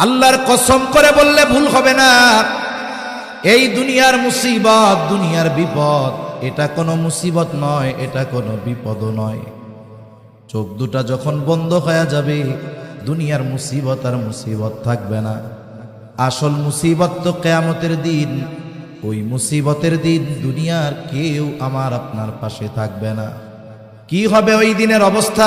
আল্লাহর কসম করে বললে ভুল হবে না। এই দুনিয়ার মুসিবত, দুনিয়ার বিপদ, এটা কোনো মুসিবত নয়, এটা কোনো বিপদও নয়। চোখ দুটা যখন বন্ধ হয়ে যাবে, দুনিয়ার মুসিবত আর মুসিবত থাকবে না। আসল মুসিবত তো কেয়ামতের দিন, ওই মুসিবতের দিন দুনিয়ার কেউ আমার আপনার পাশে থাকবে না। কি হবে ওই দিনের অবস্থা?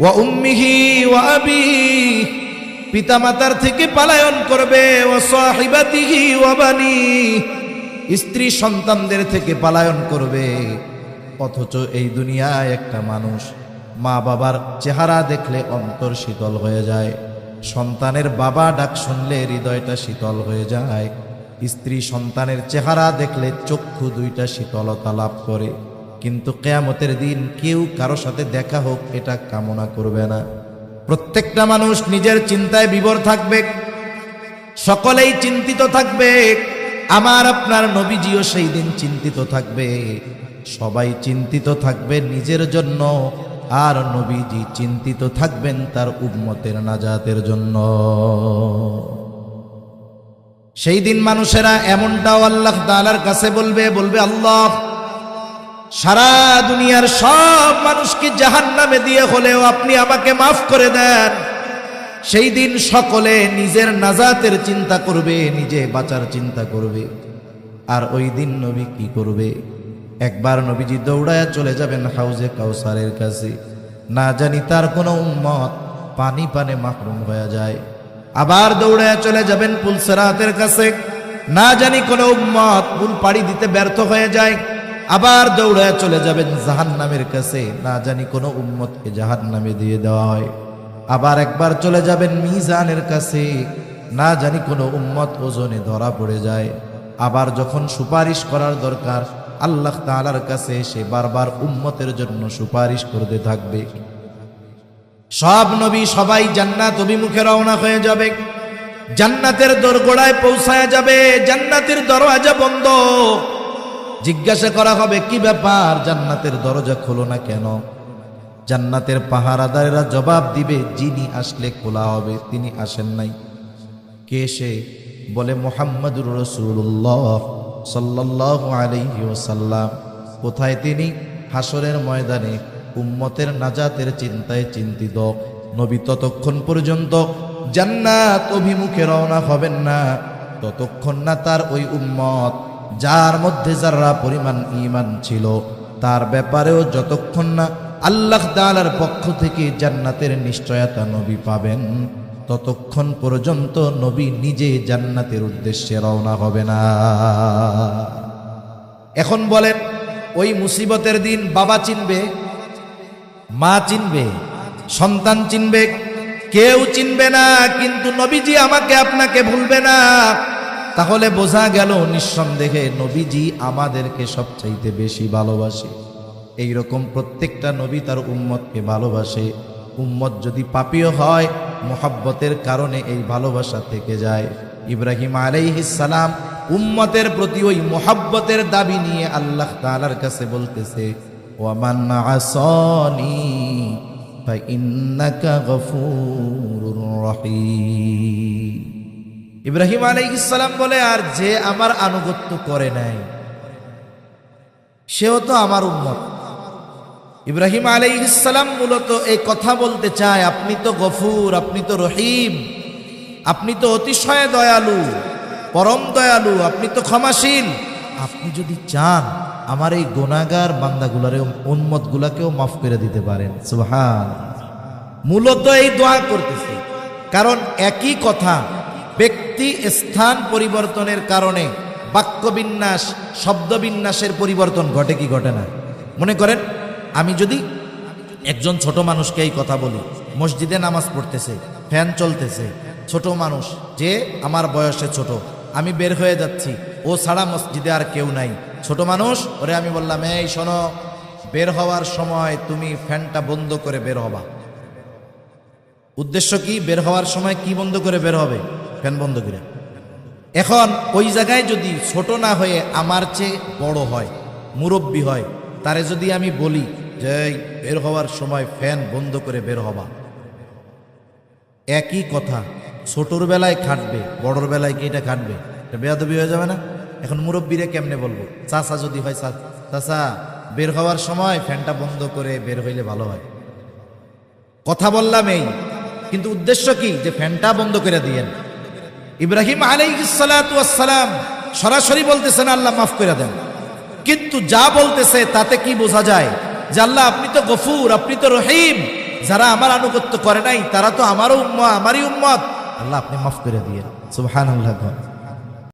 ওয়া উম্মিহি ওয়া আবি, পিতামাতার থেকে পালায়ন করবে ও সাহিবাতিহি ওয়া বানি, স্ত্রী সন্তানদের থেকে পালায়ন করবে। অথচ এই দুনিয়ায় একটা মানুষ মা বাবার চেহারা দেখলে অন্তর শীতল হয়ে যায়। সন্তানের বাবা ডাক শুনলে হৃদয়টা শীতল হয়ে যায়। স্ত্রী সন্তানের চেহারা দেখলে চক্ষু দুইটা শীতলতা লাভ করে। কিন্তু কেয়ামতের দিন কেউ কারও সাথে দেখা হোক, এটা কামনা করবে না। প্রত্যেকটা মানুষ নিজের চিন্তায় বিবর থাকবে, সকলেই চিন্তিত থাকবে, আমার আপনার নবীজিও সেই দিন চিন্তিত থাকবে। সবাই চিন্তিত থাকবে নিজের জন্য, আর নবীজি চিন্তিত থাকবেন তার উম্মতের নাজাতের জন্য। সেই দিন মানুষেরা এমনটাও আল্লাহ তাআলার কাছে বলবে বলবে, আল্লাহ সারা দুনিয়ার সব মানুষকে জাহান নামে দিয়ে হলেও আপনি আমাকে মাফ করে দেন। সেই দিন সকলে নিজের নাজাতের চিন্তা করবে, নিজে বাঁচার চিন্তা করবে। আর ওই দিন নবী কি করবে? একবার নবীজি দৌড়ায় চলে যাবেন হাউজে কাউসারের কাছে। না জানি তার কোনো উম্মত পানি পানে মাহরুম হয়ে যায়। আবার দৌড়ায় চলে যাবেন পুলসেরাতের কাছে। না জানি কোনো উম্মত পুল পাড়ি দিতে ব্যর্থ হয়ে যায়। আবার দৌড়ায় চলে যাবেন জাহান নামের কাছে। না জানি কোনো উম্মতকে জাহান নামে দিয়ে দেওয়া হয়। আবার একবার চলে যাবেন মিজানের কাছে। না জানি কোনো উম্মত ওজনে ধরা পড়ে যায়। আবার যখন সুপারিশ করার দরকার, আল্লাহ তাআলার কাছে সে বারবার উম্মতের জন্য সুপারিশ করতে থাকবে। সব নবী সবাই জান্নাত অভিমুখে রওনা হয়ে যাবে। জান্নাতের দোরগোড়ায় পৌঁছায় যাবে। জান্নাতের দরওয়াজা বন্ধ। জিজ্ঞাসা করা হবে, কি ব্যাপার? জান্নাতের দরজা খোলো না কেন? জান্নাতের পাহারাদারেরা জবাব দিবে, যিনি আসলে খোলা হবে, তিনি আসেন নাই। কে সে? বলে, মোহাম্মদুর রসুল্লাহ সাল্লাহ আলাইহি ওসাল্লাম কোথায় তিনি? হাসরের ময়দানে। উম্মতের নাজাতের চিন্তায় চিন্তিত। নবী ততক্ষণ পর্যন্ত জান্নাত অভিমুখে রওনা হবেন না। ততক্ষণ না তার ওই উম্মত যার মধ্যে যারা পরিমাণ ইমান ছিল, তার ব্যাপারেও যতক্ষণ না আল্লাহ তাআলার পক্ষ থেকে জান্নাতের নিশ্চয়তা নবী পাবেন, ততক্ষণ পর্যন্ত নবী নিজে জান্নাতের উদ্দেশ্যে রওনা হবে না। এখন বলেন, ওই মুসিবতের দিন বাবা চিনবে, মা চিনবে, সন্তান চিনবে, কেউ চিনবে না, কিন্তু নবীজি আমাকে আপনাকে ভুলবে না। তাহলে বোঝা গেল নিঃসন্দেহে নবীজি আমাদেরকে সবচাইতে বেশি ভালোবাসে। এই রকম প্রত্যেকটা নবী তার উম্মতকে ভালোবাসে। উম্মত যদি পাপীয় হয়, মোহাব্বতের কারণে এই ভালোবাসা থেকে যায়। ইব্রাহিম আলাইহিসালাম উম্মতের প্রতি ওই মোহাব্বতের দাবি নিয়ে আল্লাহ তাআলার কাছে বলতেছে, ওয়ামান আসনি ফাইন্নাকা গফুরুর রহিম। ইব্রাহিম আলাইহিসসালাম বলে, আর যে আমার আনুগত্য করে নাই, সেও তো আমার উন্মত ইব্রাহিম আলাইহিসসালাম মূলত এই কথা বলতে চায়, আপনি তো গফুর, আপনি তো রহিম, আপনি তো অতিশয় দয়ালু, পরম দয়ালু, আপনি তো ক্ষমাশীল। আপনি যদি চান, আমার এই গোনাগার বান্দাগুলারে উন্মতগুলাকেও মাফ করে দিতে পারেন। সুবহান মূলত এই দোয়া করতেছে। কারণ একই কথা ব্যক্তি স্থান পরিবর্তনের কারণে বাক্যবিন্যাস, শব্দবিন্যাসের পরিবর্তন ঘটে কি ঘটে না? মনে করেন, আমি যদি একজন ছোট মানুষকে এই কথা বলি, মসজিদে নামাজ পড়তেছে, ফ্যান চলতেছে, ছোট মানুষ, যে আমার বয়সে ছোট, আমি বের হয়ে যাচ্ছি, ও ছাড়া মসজিদে আর কেউ নাই। ছোট মানুষ, ওরে আমি বললাম, এই শোনো, বের হওয়ার সময় তুমি ফ্যানটা বন্ধ করে বের হবা। উদ্দেশ্য কি? বের হওয়ার সময় কি বন্ধ করে বের হবে? ফ্যান বন্ধ করে। এখন ওই জায়গায় যদি ছোট না হয়ে আমার চেয়ে বড় হয়, মুরব্বী হয়, তারে যদি আমি বলি যে বের হওয়ার সময় ফ্যান বন্ধ করে বের হবা। একই কথা, ছোটর বেলায় খাটবে, বড়র বেলায় কি এটা খাটবে? এটা বেয়াদবি হয়ে যাবে না? এখন মুরব্বীরে কেমনে বলব? চাচা যদি হয় চাচা, বের হওয়ার সময় ফ্যানটা বন্ধ করে বের হইলে ভালো হয়। কথা বললাম এই, কিন্তু উদ্দেশ্য কি? যে ফ্যানটা বন্ধ করে দিয়েন। ইব্রাহিম আলাইসালাম সরাসরি বলতেছেন, আল্লাহ মাফ করে দেন। কিন্তু যা বলতেছে, তাতে কি বোঝা যায়? যে আল্লাহ, আপনি তো গফুর, আপনি তো রহিম। যারা আমার আনুগত্য করে নাই, তারা তো আমারও উম্মা আমারই উম্মত। আল্লাহ, আপনি মাফ করে দিয়ে সুবহানাল্লাহ।